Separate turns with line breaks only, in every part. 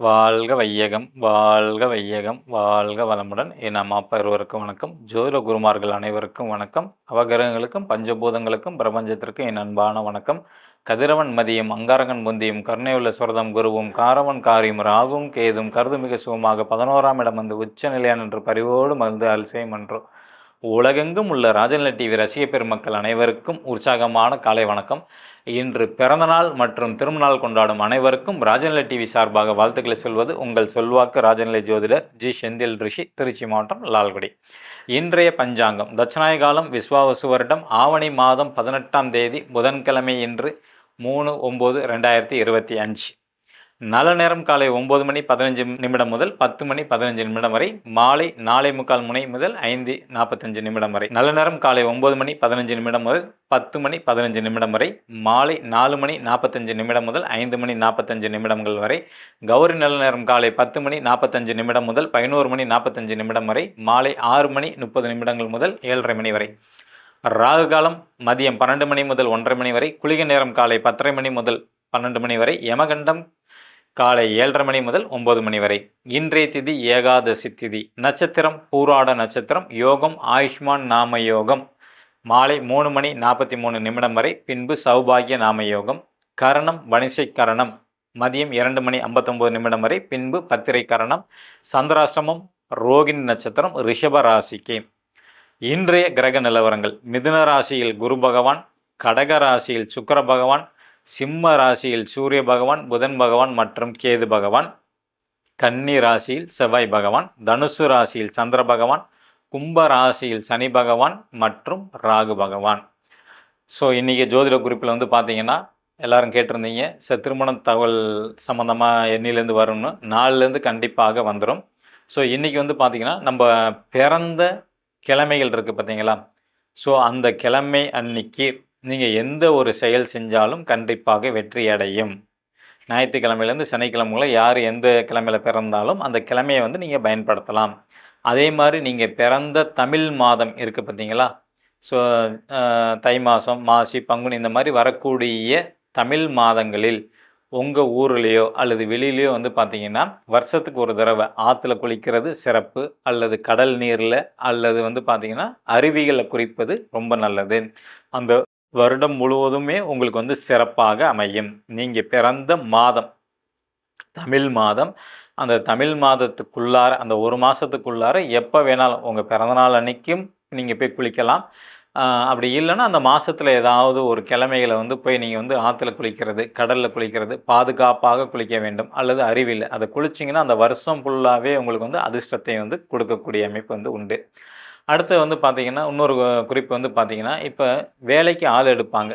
வாழ்க வையகம் வாழ்க வையகம் வாழ்க வளமுடன். என் அம்மா அப்பா இருவருக்கும் வணக்கம். ஜோதிட குருமார்கள் அனைவருக்கும் வணக்கம். அவகிரகங்களுக்கும் பஞ்சபூதங்களுக்கும் பிரபஞ்சத்திற்கும் என் அன்பான வணக்கம். கதிரவன் மதியம் அங்காரகன் முந்தியும் கருணையுள்ள சுரதம் குருவும் காரவன் காரியும் ராகும் கேதும் கருது மிக சுகமாக பதினோராம் இடம் வந்து உச்ச நிலையான் என்று பரிவோடு மருந்து அல்சேம் என்றோ உலகெங்கும் உள்ள ராஜநிலை டிவி ரசிக பெருமக்கள் அனைவருக்கும் உற்சாகமான காலை வணக்கம். இன்று பிறந்தநாள் மற்றும் திருமணநாள் கொண்டாடும் அனைவருக்கும் ராஜநிலை டிவி சார்பாக வாழ்த்துக்களை சொல்வது உங்கள் சொல்வாக்கு ராஜநிலை ஜோதிடர் ஜி. செந்தில் ரிஷி திருச்சி மாவட்டம் லால்குடி. இன்றைய பஞ்சாங்கம் தட்சநாய காலம் விஸ்வாவசு வருடம் ஆவணி மாதம் பதினெட்டாம் தேதி புதன்கிழமை இன்று மூணு ஒம்பது ரெண்டாயிரத்தி இருபத்தி அஞ்சு. நல்ல நேரம் காலை ஒம்பது மணி பதினஞ்சு நிமிடம் முதல் பத்து மணி பதினஞ்சு நிமிடம் வரை மாலை நாலே முக்கால் முனை முதல் ஐந்து நாற்பத்தஞ்சு நிமிடம் வரை. நல்ல நேரம் காலை ஒம்பது மணி பதினஞ்சு நிமிடம் முதல் பத்து மணி பதினஞ்சு நிமிடம் வரை மாலை நாலு மணி நாற்பத்தஞ்சு நிமிடம் முதல் ஐந்து மணி நாற்பத்தஞ்சு நிமிடங்கள் வரை. கௌரி நல்ல நேரம் காலை பத்து மணி நாற்பத்தஞ்சு நிமிடம் முதல் பதினோரு மணி நாற்பத்தஞ்சு நிமிடம் வரை மாலை ஆறு மணி முப்பது நிமிடங்கள் முதல் ஏழரை மணி வரை. ராகு காலம் மதியம் பன்னெண்டு மணி முதல் ஒன்றரை மணி வரை குளிகை நேரம் காலை பத்தரை மணி முதல் பன்னெண்டு மணி வரை யமகண்டம் காலை ஏழரை மணி முதல் ஒன்பது மணி வரை. இன்றைய திதி ஏகாதசி திதி. நட்சத்திரம் பூராட நட்சத்திரம் யோகம் ஆயுஷ்மான் நாம யோகம். மாலை மூணு மணி நாற்பத்தி மூணு நிமிடம் வரை. பின்பு சௌபாகிய நாம யோகம். கரணம் வணிசை கரணம். மதியம் இரண்டு மணி ஐம்பத்தொம்போது நிமிடம் வரை. பின்பு பத்திரை கரணம். சந்திராஷ்டமம் ரோகிணி நட்சத்திரம் ரிஷப ராசிக்கு. இன்றைய கிரக நிலவரங்கள். மிதுன ராசியில் குரு பகவான் கடக ராசியில் சுக்கர பகவான் சிம்ம ராசியில் சூரிய பகவான் புதன் பகவான் மற்றும் கேது பகவான் கன்னி ராசியில் செவ்வாய் பகவான் தனுசு ராசியில் சந்திர பகவான் கும்ப ராசியில் சனி பகவான் மற்றும் ராகு பகவான். ஸோ இன்றைக்கி ஜோதிட குறிப்பில் வந்து பார்த்தீங்கன்னா எல்லாரும் கேட்டிருந்தீங்க ச திருமண தகவல் சம்மந்தமாக எண்ணிலேருந்து வரும்னு. நாலுலேருந்து கண்டிப்பாக வந்துடும் ஸோ இன்றைக்கி வந்து பார்த்திங்கன்னா நம்ம பிறந்த கிழமைகள் இருக்குது பார்த்தீங்களா ஸோ அந்த கிழமை அன்னைக்கு நீங்கள் எந்த ஒரு செயல் செஞ்சாலும் கண்டிப்பாக வெற்றி அடையும் ஞாயிற்றுக்கிழமையிலேருந்து சனிக்கிழமைகளை யார் எந்த கிழமையில் பிறந்தாலும் அந்த கிழமையை வந்து நீங்கள் பயன்படுத்தலாம். அதே மாதிரி நீங்கள் பிறந்த தமிழ் மாதம் இருக்குது பார்த்தீங்களா? ஸோ தை மாதம் மாசி பங்குனி இந்த மாதிரி வரக்கூடிய தமிழ் மாதங்களில் உங்கள் ஊர்லேயோ அல்லது வெளியிலையோ வந்து பார்த்தீங்கன்னா வருஷத்துக்கு ஒரு தடவை ஆற்றுல குளிக்கிறது சிறப்பு அல்லது கடல் நீரில் அல்லது வந்து பார்த்தீங்கன்னா அருவிகளை குறிப்பது ரொம்ப நல்லது. அந்த வருடம் முழுவதுமே உங்களுக்கு வந்து சிறப்பாக அமையும். நீங்கள் பிறந்த மாதம் தமிழ் மாதம் அந்த தமிழ் மாதத்துக்குள்ளார அந்த ஒரு மாதத்துக்குள்ளார எப்போ வேணாலும் உங்கள் பிறந்தநாள் அன்னைக்கும் நீங்கள் போய் குளிக்கலாம். அப்படி இல்லைன்னா அந்த மாதத்தில் ஏதாவது ஒரு கிழமைகளை வந்து போய் நீங்கள் வந்து ஆற்றுல குளிக்கிறது கடலில் குளிக்கிறது பாதுகாப்பாக குளிக்க வேண்டும் அல்லது அருவியில் அதை குளிச்சிங்கன்னா அந்த வருஷம் ஃபுல்லாகவே உங்களுக்கு வந்து அதிர்ஷ்டத்தை வந்து கொடுக்கக்கூடிய அமைப்பு வந்து உண்டு. அடுத்து வந்து பார்த்திங்கன்னா இன்னொரு குறிப்பு வந்து பார்த்திங்கன்னா இப்போ வேலைக்கு ஆள் எடுப்பாங்க.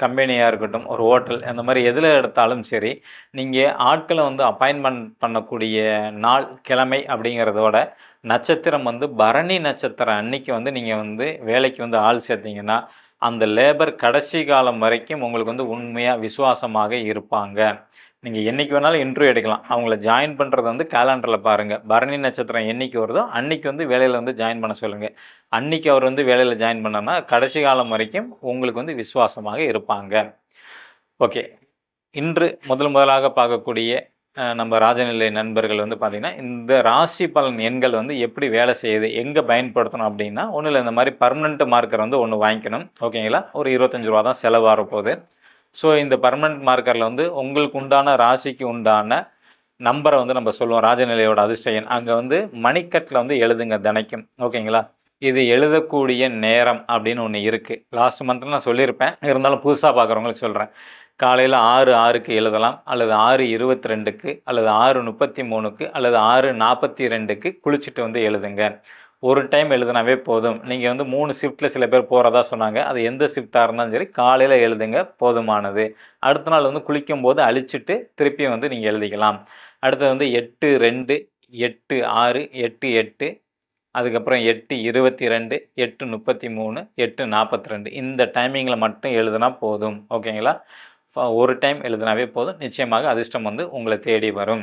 கம்பெனியாக இருக்கட்டும் ஒரு ஹோட்டல் அந்த மாதிரி எதில் எடுத்தாலும் சரி நீங்கள் ஆட்களை வந்து அப்பாயின்மெண்ட் பண்ணக்கூடிய நாள் கிழமை அப்படிங்கிறதோட நட்சத்திரம் வந்து பரணி நட்சத்திரம் அன்னைக்கு வந்து நீங்கள் வந்து வேலைக்கு வந்து ஆள் சேர்த்திங்கன்னா அந்த லேபர் கடைசி காலம் வரைக்கும் உங்களுக்கு வந்து உண்மையாக விசுவாசமாக இருப்பாங்க. நீங்கள் என்றைக்கு வேணாலும் இன்டர்வியூ எடுக்கலாம். அவங்கள ஜாயின் பண்ணுறது வந்து கேலண்டரில் பாருங்கள் பரணி நட்சத்திரம் என்றைக்கு வருதோ அன்றைக்கி வந்து வேலையில் வந்து ஜாயின் பண்ண சொல்லுங்கள் அன்றைக்கி அவர் வந்து வேலையில் ஜாயின் பண்ணனா கடைசி காலம் வரைக்கும் உங்களுக்கு வந்து விசுவாசமாக இருப்பாங்க. ஓகே இன்று முதல் முதலாக பார்க்கக்கூடிய நம்ம ராஜநிலை நண்பர்கள் வந்து பார்த்திங்கன்னா இந்த ராசி பலன் எண்கள் வந்து எப்படி வேலை செய்யுது எங்கே பயன்படுத்தணும் அப்படின்னா ஒன்றும் இல்லை இந்த மாதிரி பர்மனெண்ட் மார்க்கர் வந்து ஒன்று வாங்கிக்கணும். ஓகேங்களா ஒரு இருபத்தஞ்சி ரூபா தான் செலவாக போகுது ஸோ இந்த பர்மனெண்ட் மார்க்கரில் வந்து உங்களுக்கு உண்டான ராசிக்கு உண்டான நம்பரை வந்து நம்ம சொல்லுவோம். ராஜநிலையோட அதிர்ஷ்ட அங்கே வந்து மணிக்கட்டில் வந்து எழுதுங்க தினைக்கும். ஓகேங்களா? இது எழுதக்கூடிய நேரம் அப்படின்னு ஒன்று இருக்குது லாஸ்ட் மந்த்தில் நான் சொல்லியிருப்பேன். இருந்தாலும் புதுசாக பார்க்குறவங்களுக்கு சொல்கிறேன் காலையில் ஆறு ஆறுக்கு எழுதலாம். அல்லது ஆறு இருபத்தி ரெண்டுக்கு அல்லது ஆறு முப்பத்தி மூணுக்கு அல்லது ஆறு நாற்பத்தி ரெண்டுக்கு குளிச்சுட்டு வந்து எழுதுங்க. ஒரு டைம் எழுதினாவே போதும். நீங்கள் வந்து மூணு ஷிஃப்ட்டில் சில பேர் போகிறதா சொன்னாங்க. அது எந்த ஷிஃப்ட்டாக இருந்தாலும் சரி காலையில் எழுதுங்க போதுமானது. அடுத்த நாள் வந்து குளிக்கும் போது அழிச்சிட்டு திருப்பியும் வந்து நீங்கள் எழுதிக்கலாம். அடுத்தது வந்து எட்டு ரெண்டு எட்டு ஆறு எட்டு எட்டு அதுக்கப்புறம் எட்டு இருபத்தி ரெண்டு எட்டு முப்பத்தி மூணு எட்டு நாற்பத்தி ரெண்டு இந்த டைமிங்கில் மட்டும் எழுதுனா போதும். ஓகேங்களா? ஒரு டைம் எழுதினாவே போதும். நிச்சயமாக அதிர்ஷ்டம் வந்து உங்களை தேடி வரும்.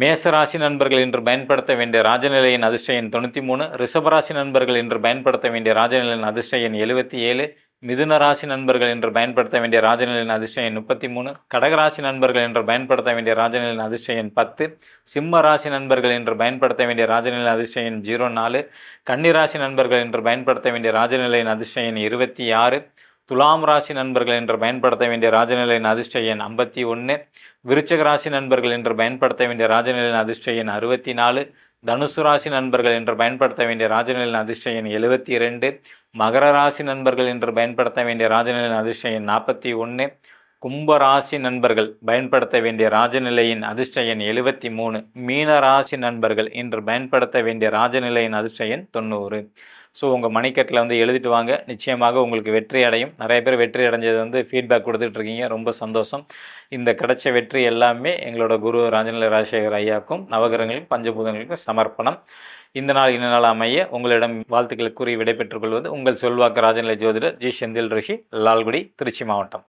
மேசராசி நண்பர்கள் இன்று பயன்படுத்த வேண்டிய ராஜநிலையின் அதிர்ஷ்ட எண் தொண்ணூற்றி மூணு. ரிஷபராசி நண்பர்கள் இன்று பயன்படுத்த வேண்டிய ராஜநிலையின் அதிர்ஷ்ட எண் எழுபத்தி ஏழு. மிதுன ராசி நண்பர்கள் என்று பயன்படுத்த வேண்டிய ராஜநிலையின் அதிர்ஷ்ட எண் முப்பத்தி மூணு. கடகராசி நண்பர்கள் என்று பயன்படுத்த வேண்டிய ராஜநிலையின் அதிர்ஷ்ட எண் பத்து. சிம்ம ராசி நண்பர்கள் என்று பயன்படுத்த வேண்டிய ராஜநிலையின் அதிர்ஷ்ட எண் ஜீரோ நாலு. கன்னிராசி நண்பர்கள் என்று பயன்படுத்த வேண்டிய ராஜநிலையின் அதிர்ஷ்ட எண் இருபத்தி ஆறு. துலாம் ராசி நண்பர்கள் என்று பயன்படுத்த வேண்டிய ராஜநிலையின் அதிர்ஷ்ட எண் ஐம்பத்தி ஒன்று விருச்சக ராசி நண்பர்கள் என்று பயன்படுத்த வேண்டிய ராஜநிலையின் அதிர்ஷ்ட எண் அறுபத்தி நாலு. தனுசு ராசி நண்பர்கள் என்று பயன்படுத்த வேண்டிய ராஜநிலையின் அதிர்ஷ்ட எண் எழுபத்தி இரண்டு. மகர ராசி நண்பர்கள் என்று பயன்படுத்த வேண்டிய ராஜநிலையின் அதிர்ஷ்ட எண் நாற்பத்தி ஒன்று கும்ப ராசி நண்பர்கள் பயன்படுத்த வேண்டிய ராஜநிலையின் அதிர்ஷ்ட எண் எழுபத்தி மூணு. மீன ராசி நண்பர்கள் இன்று பயன்படுத்த வேண்டிய ராஜநிலையின் அதிர்ஷ்ட எண் தொண்ணூறு. ஸோ உங்கள் மணிக்கட்டில் வந்து எழுதிட்டு வாங்க. நிச்சயமாக உங்களுக்கு வெற்றி அடையும். நிறைய பேர் வெற்றி அடைஞ்சது வந்து ஃபீட்பேக் கொடுத்துட்ருக்கீங்க ரொம்ப சந்தோஷம். இந்த கிடைச்ச வெற்றி எல்லாமே எங்களோட குரு ராஜநிலை ராஜசேகர் ஐயாக்கும் நவகிரகங்களுக்கும் பஞ்சபூதங்களுக்கும் சமர்ப்பணம். இந்த நாள் இந்த நாள் அமைய உங்களிடம் வாழ்த்துக்களை கூறி விடைபெற்றுக் கொள்வது உங்கள் சொல்வாக்கு ராஜநிலை ஜோதிடர் ஜி. செந்தில் ரிஷி லால்குடி திருச்சி மாவட்டம்.